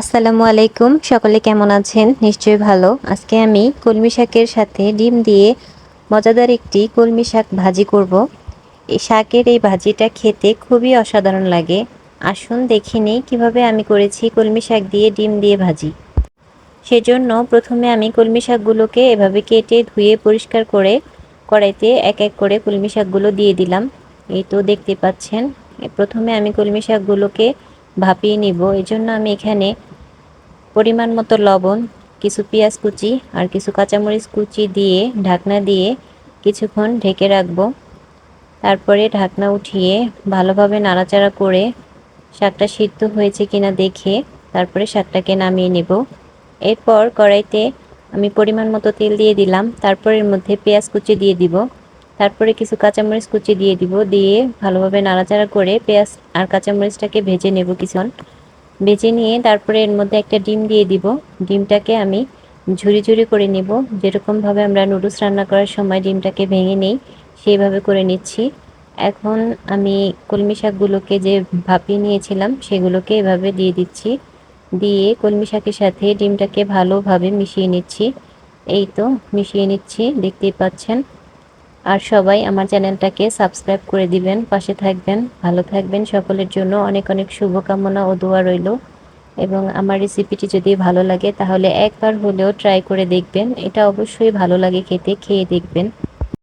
আসসালামু আলাইকুম। সকলে কেমন আছেন? নিশ্চয়ই ভালো। আজকে আমি কলমি শাকের সাথে ডিম দিয়ে মজাদার একটি কলমি শাক ভাজি করব। এই শাকের এই ভাজিটা খেতে খুবই অসাধারণ লাগে। আসুন দেখে নিই কীভাবে আমি করেছি কলমি শাক দিয়ে ডিম দিয়ে ভাজি। সেজন্য প্রথমে আমি কলমি শাকগুলোকে এভাবে কেটে ধুয়ে পরিষ্কার করে কড়াইতে এক এক করে কলমি শাকগুলো দিয়ে দিলাম। এই তো দেখতে পাচ্ছেন। প্রথমে আমি কলমি শাকগুলোকে ভাপিয়ে নিব। এই জন্য আমি এখানে পরিমাণ মতো লবণ, কিছু পেঁয়াজ কুচি আর কিছু কাঁচামরিচ কুচি দিয়ে, ঢাকনা দিয়ে কিছুক্ষণ ঢেকে রাখব। তারপরে ঢাকনা উঠিয়ে ভালোভাবে নাড়াচাড়া করে শাকটা সিদ্ধ হয়েছে কিনা দেখে তারপরে শাকটাকে নামিয়ে নেব। এরপর কড়াইতে আমি পরিমাণ মতো তেল দিয়ে দিলাম। তারপর এর মধ্যে পেঁয়াজ কুচি দিয়ে দিব। তারপরে কিছু কাঁচামরিচ কুচি দিয়ে দিব, দিয়ে ভালোভাবে নাড়াচাড়া করে পেঁয়াজ আর কাঁচামরিচটাকে ভেজে নেব কিছুক্ষণ। ভেজে নিয়ে তারপরে এর মধ্যে একটা ডিম দিয়ে দিব। ডিমটাকে আমি ঝুরি ঝুরি করে নেব। যেরকমভাবে আমরা নুডলস রান্না করার সময় ডিমটাকে ভেঙে নেই, সেইভাবে করে নিচ্ছি। এখন আমি কলমি শাকগুলোকে যে ভাপিয়ে নিয়েছিলাম, সেগুলোকে এভাবে দিয়ে দিচ্ছি। দিয়ে কলমি শাকের সাথে ডিমটাকে ভালোভাবে মিশিয়ে নিচ্ছি। এই তো, মিশিয়ে নিচ্ছি, দেখতেই পাচ্ছেন। আর সবাই আমার চ্যানেলটাকে সাবস্ক্রাইব করে দিবেন, পাশে থাকবেন, ভালো থাকবেন। সকলের জন্য অনেক অনেক শুভকামনা ও দোয়া রইল। এবং আমার রেসিপিটি যদি ভালো লাগে তাহলে একবার হলেও ট্রাই করে দেখবেন। এটা অবশ্যই ভালো লাগে খেতে, খেয়ে দেখবেন।